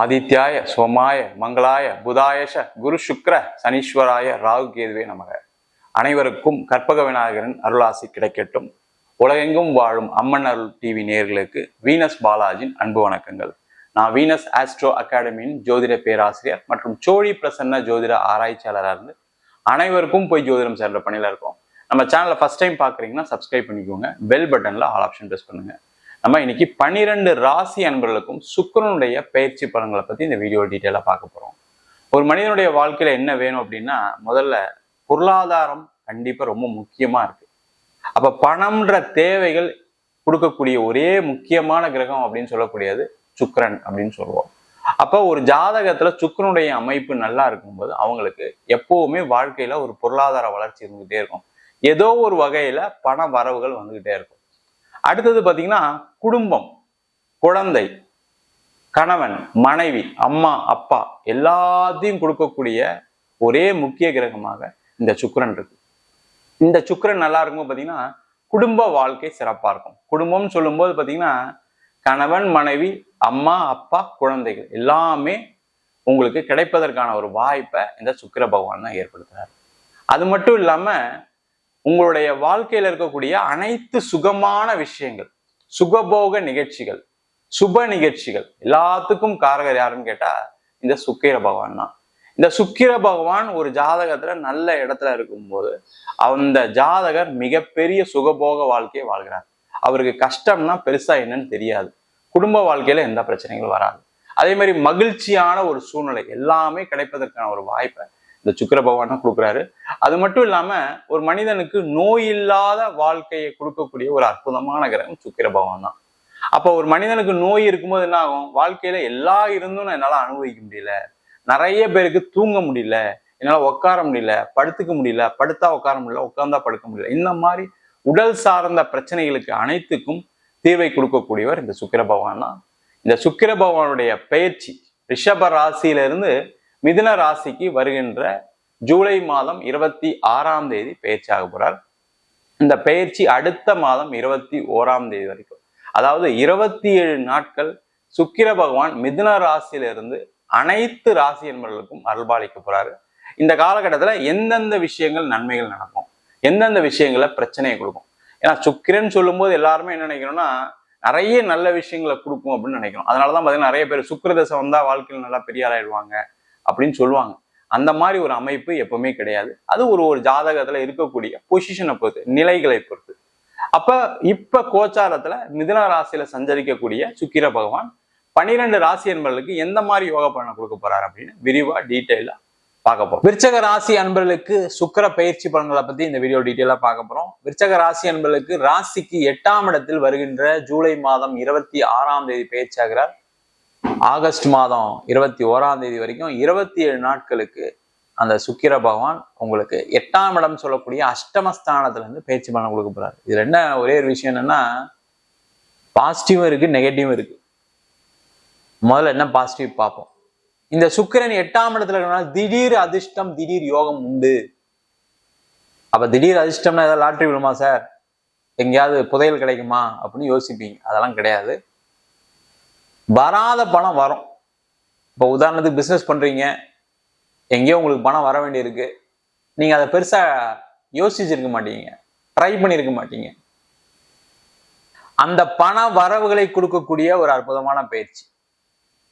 ஆதித்யாய சோமாய மங்களாய புதாயஷ குரு சுக்ர சனீஸ்வராய ராகு கேதுவே நமக. அனைவருக்கும் கற்பக விநாயகரின் அருளாசி கிடைக்கட்டும். உலகெங்கும் வாழும் அம்மன் அருள் டிவி நேர்களுக்கு வீனஸ் பாலாஜின் அன்பு வணக்கங்கள். நான் வீனஸ் ஆஸ்ட்ரோ அகாடமியின் ஜோதிட பேராசிரியர் மற்றும் சோழி பிரசன்ன ஜோதிட ஆராய்ச்சியாளராக இருந்து அனைவருக்கும் போய் ஜோதிடம் சேர்ந்த பணியில இருக்கோம். நம்ம சேனலை ஃபஸ்ட் டைம் பார்க்குறீங்கன்னா சப்ஸ்கிரைப் பண்ணிக்கோங்க. பெல் பட்டனில் ஆல் ஆப்ஷன் ப்ரெஸ் பண்ணுங்க. நம்ம இன்னைக்கு பன்னிரெண்டு ராசி அன்பர்களுக்கும் சுக்கரனுடைய பயிற்சி பலன்களை பற்றி இந்த வீடியோ டீட்டெயிலாக பார்க்க போகிறோம் ஒரு மனிதனுடைய வாழ்க்கையில் என்ன வேணும் அப்படின்னா முதல்ல பொருளாதாரம் கண்டிப்பாக ரொம்ப முக்கியமாக இருக்கு. அப்போ பணம்ன்ற தேவைகள் கொடுக்கக்கூடிய ஒரே முக்கியமான கிரகம் அப்படின்னு சொல்லக்கூடியது சுக்கரன் அப்படின்னு சொல்லுவோம். அப்போ ஒரு ஜாதகத்துல சுக்கரனுடைய அமைப்பு நல்லா இருக்கும்போது அவங்களுக்கு எப்பவுமே வாழ்க்கையில ஒரு பொருளாதார வளர்ச்சி இருந்துகிட்டே இருக்கும். ஏதோ ஒரு வகையில பண வரவுகள் வந்துகிட்டே இருக்கும். அடுத்தது பார்த்தீங்கன்னா குடும்பம் குழந்தை கணவன் மனைவி அம்மா அப்பா எல்லாத்தையும் கொடுக்கக்கூடிய ஒரே முக்கிய கிரகமாக இந்த சுக்கரன் இருக்கு. இந்த சுக்கிரன் நல்லா இருக்கும் பார்த்தீங்கன்னா குடும்ப வாழ்க்கை சிறப்பாக இருக்கும். குடும்பம்னு சொல்லும்போது பார்த்தீங்கன்னா கணவன் மனைவி அம்மா அப்பா குழந்தைகள் எல்லாமே உங்களுக்கு கிடைப்பதற்கான ஒரு வாய்ப்பை இந்த சுக்கிர பகவான் தான் ஏற்படுத்துறாரு. அது மட்டும் இல்லாமல் உங்களுடைய வாழ்க்கையில இருக்கக்கூடிய அனைத்து சுகமான விஷயங்கள் சுகபோக நிகழ்ச்சிகள் சுப நிகழ்ச்சிகள் எல்லாத்துக்கும் காரகர் யாருன்னு கேட்டா இந்த சுக்கிர பகவான் தான். இந்த சுக்கிர பகவான் ஒரு ஜாதகத்துல நல்ல இடத்துல இருக்கும்போது அந்த ஜாதகர் மிகப்பெரிய சுகபோக வாழ்க்கையை வாழ்கிறார். அவருக்கு கஷ்டம்னா பெருசா என்னன்னு தெரியாது. குடும்ப வாழ்க்கையில எந்த பிரச்சனைகளும் வராது. அதே மாதிரி மகிழ்ச்சியான ஒரு சூழ்நிலை எல்லாமே கிடைப்பதற்கான ஒரு வாய்ப்பை இந்த சுக்கர பகவான் தான் கொடுக்குறாரு. அது மட்டும் இல்லாம ஒரு மனிதனுக்கு நோய் இல்லாத வாழ்க்கையை கொடுக்கக்கூடிய ஒரு அற்புதமான கிரகம் சுக்கிர பகவான் தான். அப்போ ஒரு மனிதனுக்கு நோய் இருக்கும்போது என்ன ஆகும்? வாழ்க்கையில எல்லா இருந்தும் என்னால அனுபவிக்க முடியல. நிறைய பேருக்கு தூங்க முடியல. என்னால உட்கார முடியல. படுத்துக்க முடியல. படுத்தா உட்கார முடியல. உட்கார்ந்தா படுக்க முடியல. இந்த மாதிரி உடல் சார்ந்த பிரச்சனைகளுக்கு அனைத்துக்கும் தீர்வை கொடுக்கக்கூடியவர் இந்த சுக்கிர பகவான் தான். இந்த சுக்கிர பகவானுடைய பயிற்சி ரிஷப ராசியிலிருந்து மிதுன ராசிக்கு வருகின்ற ஜூலை மாதம் இருபத்தி ஆறாம் தேதி பயிற்சியாக போறார். இந்த பயிற்சி அடுத்த மாதம் இருபத்தி ஓராம் தேதி வரைக்கும். அதாவது இருபத்தி ஏழு நாட்கள் சுக்கிர பகவான் மிதுன ராசியிலிருந்து அனைத்து ராசி என்பவர்களுக்கும் அருள்பாலிக்க போறாரு. இந்த காலகட்டத்துல எந்தெந்த விஷயங்கள் நன்மைகள் நடக்கும்? எந்தெந்த விஷயங்கள பிரச்சனையை கொடுக்கும்? ஏன்னா சுக்கிரன் சொல்லும்போது எல்லாருமே என்ன நினைக்கிறோம்னா நிறைய நல்ல விஷயங்களை கொடுக்கும் அப்படின்னு நினைக்கிறோம் அதனாலதான் பாத்தீங்கன்னா நிறைய பேர் சுக்கிரதசை வந்தா வாழ்க்கையில் நல்லா பெரிய ஆளாயிடுவாங்க. அப்படின்னு சொல்லுவாங்க. அந்த மாதிரி ஒரு அமைப்பு எப்பவுமே கிடையாது. அது ஒரு ஒரு ஜாதகத்துல இருக்கக்கூடிய பொசிஷனை பொறுத்து நிலைகளை பொறுத்து. அப்ப இப்ப கோச்சாரத்துல மிதுன ராசியில சஞ்சரிக்கக்கூடிய சுக்கிர பகவான் பனிரெண்டு ராசி அன்பர்களுக்கு எந்த மாதிரி யோக பலனை கொடுக்க போறாரு அப்படின்னு விரிவா டீட்டெயிலா பார்க்க போறோம். விருச்சக ராசி அன்பர்களுக்கு சுக்கிர பயிற்சி பலன்களை பத்தி இந்த வீடியோ டீட்டெயிலா பார்க்க போறோம். விருச்சக ராசி அன்பர்களுக்கு ராசிக்கு எட்டாம் இடத்தில் வருகின்ற ஜூலை மாதம் இருபத்தி ஆறாம் தேதி பயிற்சியாகிறார் ஆகஸ்ட் மாதம் இருபத்தி ஓராம் தேதி வரைக்கும் இருபத்தி ஏழு நாட்களுக்கு அந்த சுக்கிர பகவான் உங்களுக்கு எட்டாம் இடம் சொல்லக்கூடிய அஷ்டமஸ்தானத்துல இருந்து பயிற்சி பலன் கொடுக்க போறாரு. இதுல என்ன ஒரே ஒரு விஷயம் என்னன்னா பாசிட்டிவும் இருக்கு நெகட்டிவும் இருக்கு. முதல்ல என்ன பாசிட்டிவ் பார்ப்போம். இந்த சுக்கிரன் எட்டாம் இடத்துல இருக்கனால திடீர் அதிர்ஷ்டம் திடீர் யோகம் உண்டு. அப்ப திடீர் அதிர்ஷ்டம்னா ஏதாவது லாட்ரி விழுமா சார்? எங்கேயாவது புதையல் கிடைக்குமா? அப்படின்னு யோசிப்பீங்க. அதெல்லாம் கிடையாது. வராத பணம் வரும். இப்போ உதாரணத்துக்கு பிஸ்னஸ் பண்ணுறீங்க எங்கேயோ உங்களுக்கு பணம் வர வேண்டியிருக்கு. நீங்கள் அதை பெருசாக யோசிச்சிருக்க மாட்டீங்க. ட்ரை பண்ணியிருக்க மாட்டீங்க. அந்த பண வரவுகளை கொடுக்கக்கூடிய ஒரு அற்புதமான பயிற்சி.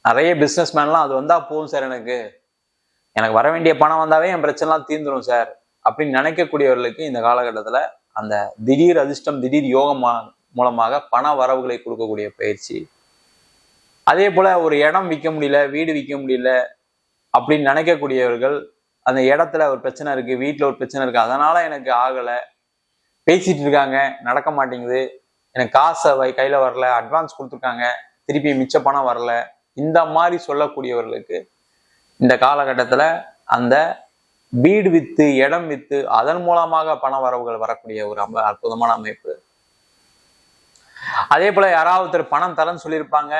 நிறைய பிஸ்னஸ் மேன்லாம் அது வந்தால் போதும் சார் எனக்கு. எனக்கு வர வேண்டிய பணம் வந்தாவே என் பிரச்சனைலாம் தீர்ந்துடும் சார். அப்படின்னு நினைக்கக்கூடியவர்களுக்கு இந்த காலகட்டத்தில் அந்த திடீர் அதிர்ஷ்டம் திடீர் யோகம் மூலமாக பண வரவுகளை கொடுக்கக்கூடிய பயிற்சி அதே போல் ஒரு இடம் விற்க முடியல வீடு விற்க முடியல அப்படின்னு நினைக்கக்கூடியவர்கள் அந்த இடத்துல ஒரு பிரச்சனை இருக்குது வீட்டில் ஒரு பிரச்சனை இருக்குது அதனால் எனக்கு ஆகலை. பேசிகிட்டு இருக்காங்க நடக்க மாட்டேங்குது. எனக்கு காசை வை வரல அட்வான்ஸ் கொடுத்துருக்காங்க திருப்பி மிச்ச பணம் வரல. இந்த மாதிரி சொல்லக்கூடியவர்களுக்கு இந்த காலகட்டத்தில் அந்த வீடு வித்து இடம் வித்து அதன் மூலமாக பண வரவுகள் வரக்கூடிய ஒரு ரொம்ப அற்புதமான அமைப்பு. அதே போல யாராவது பணம் தரேன்னு சொல்லியிருப்பாங்க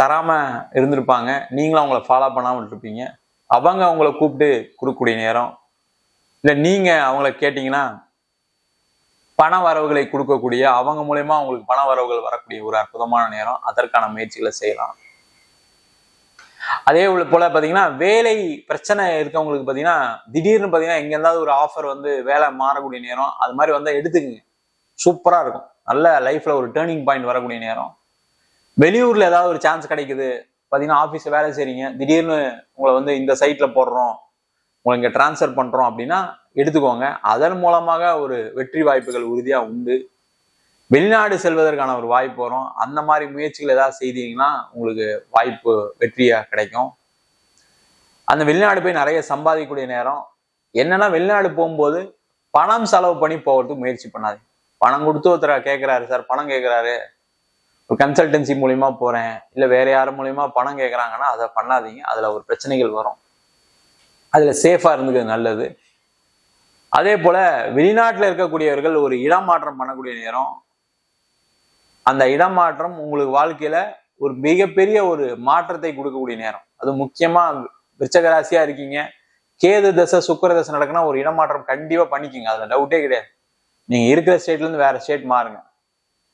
தராமல் இருந்திருப்பாங்க. நீங்களும் அவங்கள ஃபாலோ பண்ணாமல் இருப்பீங்க அவங்க அவங்கள கூப்பிட்டு கொடுக்கக்கூடிய நேரம். இல்லை நீங்கள் அவங்கள கேட்டிங்கன்னா பண வரவுகளை கொடுக்கக்கூடிய அவங்க மூலயமா அவங்களுக்கு பண வரவுகள் வரக்கூடிய ஒரு அற்புதமான நேரம். அதற்கான முயற்சிகளை செய்யலாம். அதே போல பார்த்தீங்கன்னா வேலை பிரச்சனை இருக்கவங்களுக்கு பார்த்தீங்கன்னா திடீர்னு பார்த்தீங்கன்னா எங்க இருந்தாவது ஒரு ஆஃபர் வந்து வேலை மாறக்கூடிய நேரம். அது மாதிரி வந்தால் எடுத்துக்கங்க. சூப்பராக இருக்கும். நல்ல லைஃப்ல ஒரு டேர்னிங் பாயிண்ட் வரக்கூடிய நேரம். வெளியூர்ல ஏதாவது ஒரு சான்ஸ் கிடைக்குது. பாத்தீங்கன்னா ஆபீஸ்ல வேலை செய்றீங்க. திடீர்னு உங்களை வந்து இந்த சைட்ல போடுறோம். உங்களை இங்க டிரான்ஸ்ஃபர் பண்றோம் அப்படின்னா எடுத்துக்கோங்க. அதன் மூலமாக ஒரு வெற்றி வாய்ப்புகள் உறுதியா உண்டு. வெளிநாடு செல்வதற்கான ஒரு வாய்ப்பு வரும். அந்த மாதிரி முயற்சிகள் ஏதாவது செய்தீங்கன்னா உங்களுக்கு வாய்ப்பு வெற்றியா கிடைக்கும். அந்த வெளிநாடு போய் நிறைய சம்பாதிக்கக்கூடிய நேரம். என்னன்னா வெளிநாடு போகும்போது பணம் செலவு பண்ணி போகிறதுக்கு முயற்சி பண்ணாது பணம் கொடுத்து ஒருத்தர் கேட்குறாரு சார் பணம் கேட்குறாரு கன்சல்டன்சி மூலியமா போறேன் இல்லை வேற யார் மூலியமா பணம் கேட்குறாங்கன்னா அதை பண்ணாதீங்க. அதுல ஒரு பிரச்சனைகள் வரும். அதுல சேஃபா இருந்துக்கிறது நல்லது. அதே போல வெளிநாட்டில் இருக்கக்கூடியவர்கள் ஒரு இடமாற்றம் பண்ணக்கூடிய நேரம். அந்த இடமாற்றம் உங்களுக்கு வாழ்க்கையில ஒரு மிகப்பெரிய ஒரு மாற்றத்தை கொடுக்கக்கூடிய நேரம். அது முக்கியமா விருச்சகராசியா இருக்கீங்க. கேது தசை சுக்கர தசை நடக்குன்னா ஒரு இடமாற்றம் கண்டிப்பா பண்ணிக்கோங்க. அதுல டவுட்டே கிடையாது. நீங்க இருக்கிற ஸ்டேட்ல இருந்து வேற ஸ்டேட் மாறுங்க.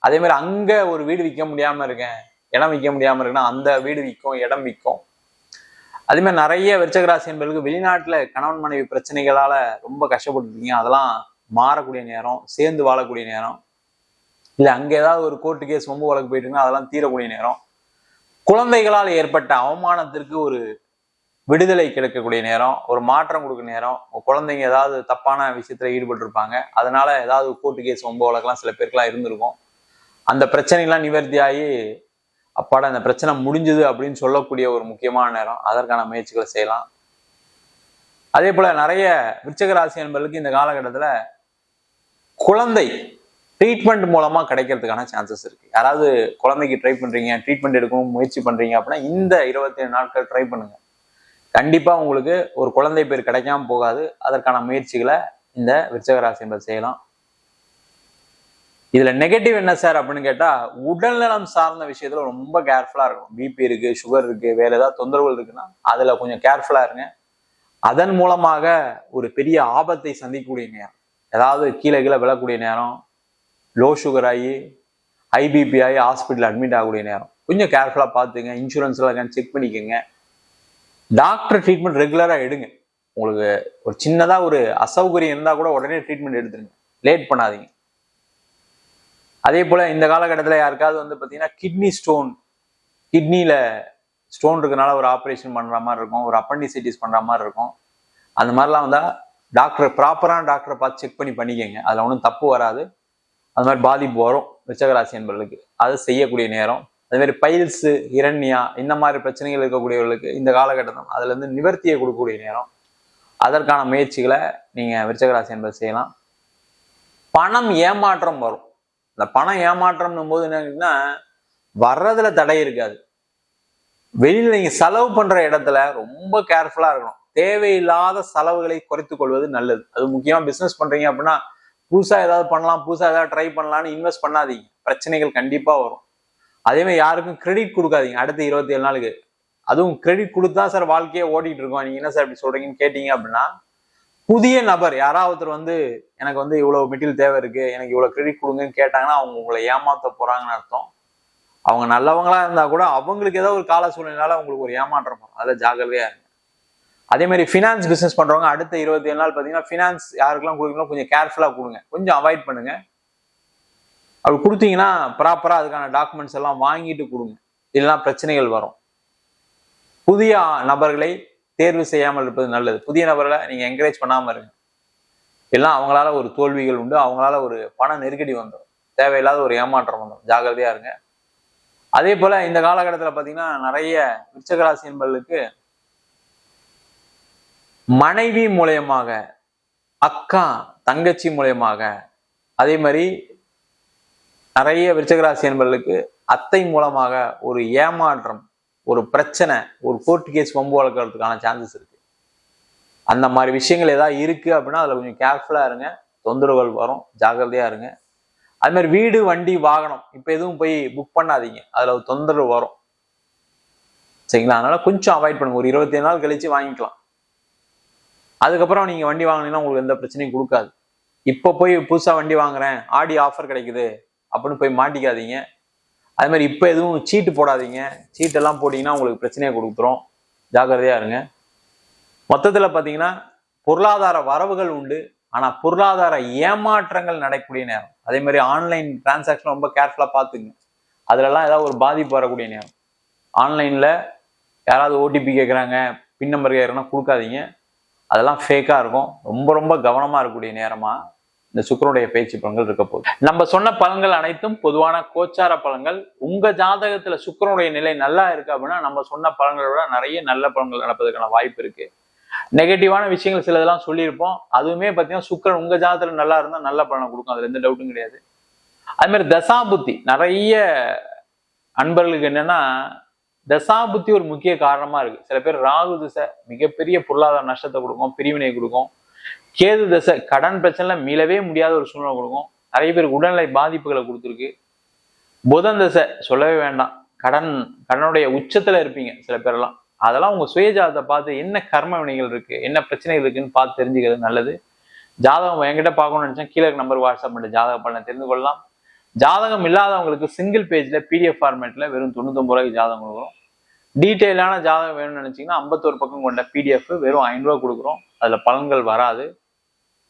அதே மாதிரி அங்க ஒரு வீடு விற்க முடியாம இருக்கேன் இடம் விற்க முடியாம இருக்குன்னா அந்த வீடு விற்கும் இடம் விற்கும். அதே மாதிரி நிறைய விருச்சகராசி என்பவர்களுக்கு வெளிநாட்டுல கணவன் மனைவி பிரச்சனைகளால ரொம்ப கஷ்டப்பட்டுருக்கீங்க அதெல்லாம் மாறக்கூடிய நேரம் சேர்ந்து வாழக்கூடிய நேரம். இல்ல அங்க ஏதாவது ஒரு கோர்ட்டு கேஸ் ரொம்ப வழக்கு போயிட்டு அதெல்லாம் தீரக்கூடிய நேரம். குழந்தைகளால் ஏற்பட்ட அவமானத்திற்கு ஒரு விடுதலை கிடைக்கக்கூடிய நேரம் ஒரு மாற்றம் கொடுக்க நேரம். குழந்தைங்க ஏதாவது தப்பான விஷயத்துல ஈடுபட்டு இருப்பாங்க அதனால ஏதாவது கோர்ட்டு கேஸ் ரொம்ப வழக்கெல்லாம் சில பேருக்கெல்லாம் இருந்திருக்கும். அந்த பிரச்சனைலாம் நிவர்த்தி ஆகி அப்பாடா அந்த பிரச்சனை முடிஞ்சது அப்படின்னு சொல்லக்கூடிய ஒரு முக்கியமான நேரம். அதற்கான முயற்சிகளை செய்யலாம். அதே போல நிறைய விருச்சக ராசி என்பவர்களுக்கு இந்த காலகட்டத்தில் குழந்தை ட்ரீட்மெண்ட் மூலமா கிடைக்கிறதுக்கான சான்சஸ் இருக்கு. யாராவது குழந்தைக்கு ட்ரை பண்றீங்க ட்ரீட்மெண்ட் எடுக்கவும் முயற்சி பண்றீங்க அப்படின்னா இந்த இருபத்தி ஏழு நாட்கள் ட்ரை பண்ணுங்க. கண்டிப்பா உங்களுக்கு ஒரு குழந்தை பேர் கிடைக்காம போகாது. அதற்கான முயற்சிகளை இந்த விருச்சக ராசி என்பது செய்யலாம். இதுல நெகட்டிவ் என்ன சார் அப்படின்னு கேட்டா உடல்நலம் சார்ந்த விஷயத்துல ரொம்ப கேர்ஃபுல்லா இருக்கும் பிபி இருக்கு சுகர் இருக்கு வேற ஏதாவது தொந்தரவுகள் இருக்குன்னா அதுல கொஞ்சம் கேர்ஃபுல்லா இருங்க. அதன் மூலமாக ஒரு பெரிய ஆபத்தை சந்திக்கக்கூடிய நேரம். ஏதாவது கீழே கீழே விழக்கூடிய நேரம் லோ சுகர் ஆகி ஐபிபி ஆகி ஹாஸ்பிட்டல் அட்மிட் ஆகக்கூடிய நேரம். கொஞ்சம் கேர்ஃபுல்லா பார்த்துங்க இன்சூரன்ஸ்ல செக் பண்ணிக்கோங்க. டாக்டர் ட்ரீட்மெண்ட் ரெகுலரா எடுங்க. உங்களுக்கு ஒரு சின்னதா ஒரு அசௌகரியம் இருந்தா கூட உடனே ட்ரீட்மெண்ட் எடுத்துருங்க. லேட் பண்ணாதீங்க. அதே போல் இந்த காலகட்டத்தில் யாருக்காவது வந்து பார்த்தீங்கன்னா கிட்னி ஸ்டோன் கிட்னியில் ஸ்டோன் இருக்கனால ஒரு ஆப்ரேஷன் பண்ணுற மாதிரி இருக்கும் ஒரு அப்பண்டிசைட்டிஸ் பண்ணுற மாதிரி இருக்கும். அந்த மாதிரிலாம் வந்தால் டாக்டர் ப்ராப்பரான டாக்டரை பார்த்து செக் பண்ணி பண்ணிக்கோங்க. அதில் ஒன்றும் தப்பு வராது. அது மாதிரி பாதிப்பு வரும் ரிச்சகராசி என்பவர்களுக்கு. அதை செய்யக்கூடிய நேரம். அதே பைல்ஸு இரண்யா இந்த மாதிரி பிரச்சனைகள் இருக்கக்கூடியவர்களுக்கு இந்த காலகட்டம் அதுலேருந்து நிவர்த்தியை கொடுக்கக்கூடிய நேரம். அதற்கான முயற்சிகளை நீங்கள் விருச்சகராசி என்பது செய்யலாம். பணம் ஏமாற்றம் வரும். இந்த பணம் ஏமாற்றம்னும் போது என்னன்னா வர்றதுல தடை இருக்காது. வெளியில நீங்க செலவு பண்ற இடத்துல ரொம்ப கேர்ஃபுல்லா இருக்கணும். தேவையில்லாத செலவுகளை குறைத்து கொள்வது நல்லது. அது முக்கியமா பிசினஸ் பண்றீங்க அப்படின்னா புதுசா ஏதாவது பண்ணலாம் புதுசா ஏதாவது ட்ரை பண்ணலாம்னு இன்வெஸ்ட் பண்ணாதீங்க. பிரச்சனைகள் கண்டிப்பா வரும். அதே மாதிரி யாருக்கும் கிரெடிட் கொடுக்காதீங்க. அடுத்த இருபத்தி ஏழு நாளுக்கு. அதுவும் கிரெடிட் கொடுத்தா சார் வாழ்க்கையே ஓடிட்டு இருக்கோம். நீங்க என்ன சார் இப்படி சொல்றீங்கன்னு கேட்டீங்க அப்படின்னா புதிய நபர் யாராவது வந்து எனக்கு வந்து இவ்வளவு மெட்டீரியல் தேவை இருக்கு எனக்கு இவ்வளவு கிரெடிட் கொடுங்கன்னு கேட்டாங்கன்னா அவங்க உங்களை ஏமாத்த போறாங்கன்னு அர்த்தம். அவங்க நல்லவங்களா இருந்தா கூட அவங்களுக்கு ஏதோ ஒரு கால சூழ்நிலையால அவங்களுக்கு ஒரு ஏமாற்றம் வரும். அதில் ஜாகிரதையா இருங்க. அதே மாதிரி ஃபினான்ஸ் பிசினஸ் பண்றவங்க அடுத்த இருபத்தி ஏழு நாள் பார்த்தீங்கன்னா ஃபினான்ஸ் யாருக்கெல்லாம் கொடுக்கணும் கொஞ்சம் கேர்ஃபுல்லா கொடுங்க. கொஞ்சம் அவாய்ட் பண்ணுங்க. அப்படி கொடுத்தீங்கன்னா ப்ராப்பரா அதுக்கான டாக்குமெண்ட்ஸ் எல்லாம் வாங்கிட்டு கொடுங்க. இல்லைன்னா பிரச்சனைகள் வரும். புதிய நபர்களை தேர்வு செய்யாமல் இருப்பது நல்லது. புதிய நபர்களை நீங்க என்கரேஜ் பண்ணாம இருங்க. எல்லாம் அவங்களால ஒரு தோல்விகள் உண்டு. அவங்களால ஒரு பண நெருக்கடி வந்துடும் தேவையில்லாத ஒரு ஏமாற்றம் வந்துடும் ஜாகிரதையாக இருங்க. அதே போல இந்த காலகட்டத்துல பாத்தீங்கன்னா நிறைய விருச்சகராசி என்பர்களுக்கு மனைவி மூலயமாக அக்கா தங்கச்சி மூலயமாக அதே மாதிரி நிறைய விருச்சகராசி என்பர்களுக்கு அத்தை மூலமாக ஒரு ஏமாற்றம் ஒரு பிரச்சனை ஒரு கோர்ட் கேஸ் வம்பு வளர்க்கறதுக்கான சான்சஸ் இருக்கு. அந்த மாதிரி விஷயங்கள் ஏதாவது இருக்கு அப்படின்னா அதில் கொஞ்சம் கேர்ஃபுல்லாக இருங்க. தொந்தரவுகள் வரும். ஜாகிரதையா இருங்க. அது மாதிரி வீடு வண்டி வாகனம் இப்போ எதுவும் போய் புக் பண்ணாதீங்க. அதில் ஒரு தொந்தரவு வரும். சரிங்களா? அதனால கொஞ்சம் அவாய்ட் பண்ணுங்க. ஒரு இருபத்தி நாள் கழிச்சு வாங்கிக்கலாம். அதுக்கப்புறம் நீங்க வண்டி வாங்கினீங்கன்னா உங்களுக்கு எந்த பிரச்சனையும் கொடுக்காது. இப்போ போய் புதுசாக வண்டி வாங்குறேன். ஆடி ஆஃபர் கிடைக்குது. அப்படின்னு போய் மாட்டிக்காதீங்க. அதே மாதிரி இப்போ எதுவும் சீட்டு போடாதீங்க. சீட்டெல்லாம் போட்டிங்கன்னா உங்களுக்கு பிரச்சனையை கொடுத்துரும். ஜாக்கிரதையாக இருங்க. மொத்தத்தில் பார்த்தீங்கன்னா பொருளாதார வரவுகள் உண்டு. ஆனால் பொருளாதார ஏமாற்றங்கள் நடக்கக்கூடிய நேரம். அதே மாதிரி ஆன்லைன் டிரான்சாக்ஷன் ரொம்ப கேர்ஃபுல்லாக பார்த்துங்க அதுலலாம் ஏதாவது ஒரு பாதிப்பு வரக்கூடிய நேரம். ஆன்லைனில் யாராவது ஓடிபி கேட்குறாங்க பின் நம்பர் கேட்குறேன்னா கொடுக்காதீங்க. அதெல்லாம் ஃபேக்காக இருக்கும். ரொம்ப ரொம்ப கவனமாக இருக்கக்கூடிய நேரமாக இந்த சுக்கரனுடைய பேச்சு பலன்கள் இருக்க போகுது. நம்ம சொன்ன பலன்கள் அனைத்தும் பொதுவான கோச்சார பலன்கள். உங்க ஜாதகத்துல சுக்கரனுடைய நிலை நல்லா இருக்கு அப்படின்னா நம்ம சொன்ன பலன்களை விட நிறைய நல்ல பலன்கள் நடப்பதற்கான வாய்ப்பு இருக்கு. நெகட்டிவான விஷயங்கள் சிலதெல்லாம் சொல்லியிருப்போம். அதுவுமே பார்த்தீங்கன்னா சுக்கரன் உங்க ஜாதகத்துல நல்லா இருந்தா நல்ல பலனை கொடுக்கும். அதுல எந்த டவுட்டும் கிடையாது. அது மாதிரி தசாபுத்தி நிறைய அன்பர்களுக்கு என்னன்னா தசாபுத்தி ஒரு முக்கிய காரணமா இருக்கு. சில பேர் ராகு திசை மிகப்பெரிய பொருளாதார நஷ்டத்தை கொடுக்கும் பிரிவினை கொடுக்கும். கேது தசை கடன் பிரச்சனை மீளவே முடியாத ஒரு சூழ்நிலை கொடுக்கும். நிறைய பேருக்கு உடல்நிலை பாதிப்புகளை கொடுத்துருக்கு. புதன் தசை சொல்லவே வேண்டாம். கடன் கடனுடைய உச்சத்துல இருப்பீங்க சில பேரெல்லாம். அதெல்லாம் உங்க சுயஜாதத்தை பார்த்து என்ன கர்ம வினைகள் இருக்கு என்ன பிரச்சனைகள் இருக்குன்னு பார்த்து தெரிஞ்சுக்கிறது நல்லது. ஜாதகம் என்கிட்ட பார்க்கணும்னு நினைச்சா கீழே நம்பர் வாட்ஸ்அப் பண்ணி ஜாதக பலனை தெரிந்து கொள்ளலாம். ஜாதகம் இல்லாதவங்களுக்கு சிங்கிள் பேஜ்ல பிடிஎஃப் ஃபார்மேட்ல வெறும் தொண்ணூத்தொம்பது ரூபாய்க்கு ஜாதகம் கொடுக்குறோம். டீட்டெயிலான ஜாதகம் வேணும்னு நினைச்சீங்கன்னா ஐம்பத்தோரு பக்கம் கொண்ட பிடிஎஃப் வெறும் ஐநூறுரூவா கொடுக்குறோம். அதில் பலன்கள் வராது.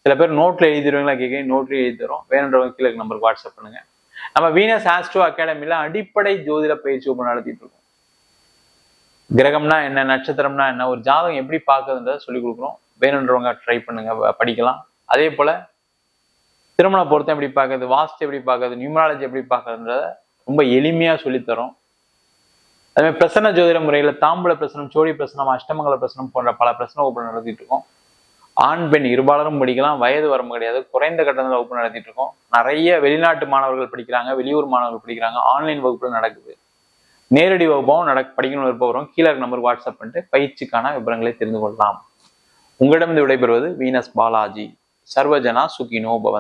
சில பேர் நோட்ல எழுதிடுவீங்களா கேட்குறீங்க நோட்லேயே எழுதி தரோம் வேணுன்றவங்க கீழே நம்பருக்கு வாட்ஸ்அப் பண்ணுங்க. நம்ம வீனஸ் ஆஸ்ட்ரோ அகாடமியில அடிப்படை ஜோதிட பயிற்சி ஒன்று நடத்திட்டு இருக்கோம். கிரகம்னா என்ன நட்சத்திரம்னா என்ன ஒரு ஜாதகம் எப்படி பார்க்குதுன்றதை சொல்லி கொடுக்குறோம். வேணுன்றவங்க ட்ரை பண்ணுங்க படிக்கலாம். அதே போல திருமண பொருத்தம் எப்படி பார்க்குறது வாஸ்து எப்படி பார்க்குறது நியூமராலஜி எப்படி பார்க்குறதுன்றத ரொம்ப எளிமையா சொல்லித்தரோம். அதே பிரசன பிரசன்ன ஜோதிட முறையில தாம்பூல பிரசனம் சோழி பிரசனம் அஷ்டமங்கல பிரசனம் போன்ற பல பிரசன வகுப்பு நடத்திட்டு இருக்கோம். ஆண் பெண் இருபாலரும் படிக்கலாம் வயது வரம்பு கிடையாது. குறைந்த கட்டணத்தில் வகுப்பு நடத்திட்டு இருக்கோம். நிறைய வெளிநாட்டு மாணவர்கள் படிக்கிறாங்க வெளியூர் மாணவர்கள் படிக்கிறாங்க. ஆன்லைன் வகுப்புகள் நடக்குது. நேரடி வகுப்பும் நட படிக்கணும் இருப்பவரும் கீழே நம்பருக்கு வாட்ஸ்அப் பண்ணிட்டு பயிற்சிக்கான விவரங்களை தெரிந்து கொள்ளலாம். உங்களிடமிருந்து விடைபெறுவது வீனஸ் பாலாஜி. சர்வஜனா சுகினோ பவன்